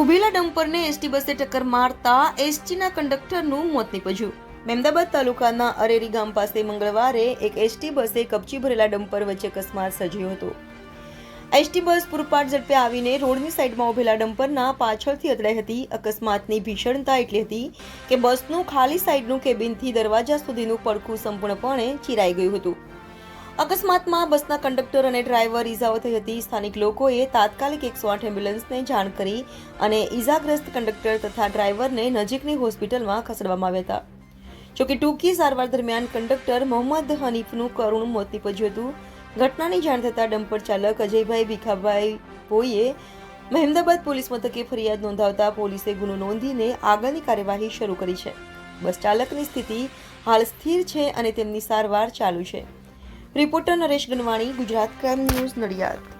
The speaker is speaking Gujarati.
ઉભેલા ડમ્પરને એસટી બસે ટક્કર મારતા એસટીના કંડક્ટરનું મોત નીપજ્યું. મહેમદાબાદ તાલુકાના અરેરી ગામ પાસે મંગળવારે એક એસટી બસે કપચી ભરેલા ડમ્પર વચ્ચે અકસ્માત સર્જ્યો હતો. એસટી બસ પૂરપાટ ઝડપે આવીને રોડની સાઈડમાં ઉભેલા ડમ્પરના પાછળથી અથડાઈ હતી. અકસ્માતની ભીષણતા એટલી હતી કે બસનું ખાલી સાઈડનું કેબિનથી દરવાજા સુધીનું પડખું સંપૂર્ણપણે ચીરાઈ ગયું હતું. અકસ્માતમાં બસના કંડક્ટર અને ડ્રાઈવર ઈજાઓ થઈ હતી. સ્થાનિક લોકોએ તાત્કાલિક એકસો આઠ એમ્બ્યુલન્સને જાણ કરી અને ઈજાગ્રસ્ત કંડક્ટર તથા ડ્રાઈવરને નજીકની હોસ્પિટલમાં ખસેડવામાં આવ્યા હતા. જોકે ટૂંકી સારવાર દરમિયાન કંડક્ટર મોહમ્મદ હનીફનું કરુણ મોત નીપજ્યું હતું. ઘટનાની જાણ થતાં ડમ્પર ચાલક અજયભાઈ ભીખાભાઈ ભોઈએ મહેમદાબાદ પોલીસ મથકે ફરિયાદ નોંધાવતા પોલીસે ગુનો નોંધીને આગળની કાર્યવાહી શરૂ કરી છે. બસ ચાલકની સ્થિતિ હાલ સ્થિર છે અને તેમની સારવાર ચાલુ છે. Reporter Naresh Ganwani Gujarat crime news Nadiad.